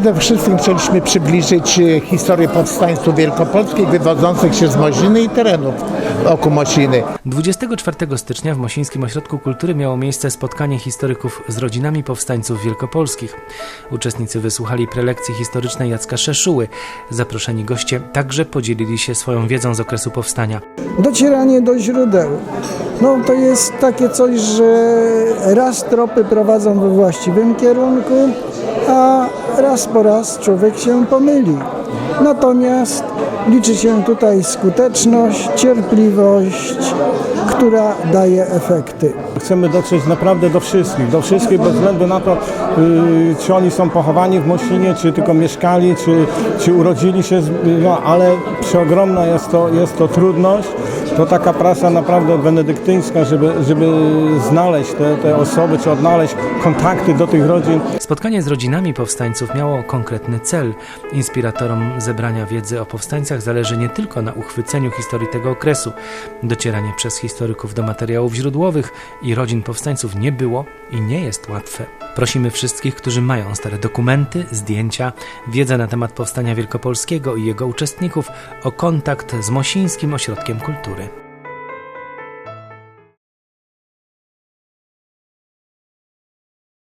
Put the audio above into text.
Przede wszystkim chcieliśmy przybliżyć e, historię powstańców wielkopolskich wywodzących się z Moziny i terenów oku Mosiny. 24 stycznia w Mosińskim Ośrodku Kultury miało miejsce spotkanie historyków z rodzinami powstańców wielkopolskich. Uczestnicy wysłuchali prelekcji historycznej Jacka Szeszuły. Zaproszeni goście także podzielili się swoją wiedzą z okresu powstania. docieranie do źródeł. No to jest takie coś, że raz tropy prowadzą we właściwym kierunku, a raz po raz człowiek się pomyli. Natomiast liczy się tutaj skuteczność, cierpliwość, która daje efekty. Chcemy dotrzeć naprawdę do wszystkich, do wszystkich bez względu na to, yy, czy oni są pochowani w Mosinie, czy tylko mieszkali, czy, czy urodzili się, no, ale przeogromna jest to, jest to trudność. To taka praca naprawdę benedyktyńska, żeby, żeby znaleźć te, te osoby, czy odnaleźć kontakty do tych rodzin. Spotkanie z rodzinami powstańców miało konkretny cel. Inspiratorom zebrania wiedzy o powstańcach zależy nie tylko na uchwyceniu historii tego okresu. Docieranie przez historyków do materiałów źródłowych i rodzin powstańców nie było i nie jest łatwe. Prosimy wszystkich, którzy mają stare dokumenty, zdjęcia, wiedzę na temat powstania wielkopolskiego i jego uczestników o kontakt z Mosińskim Ośrodkiem Kultury.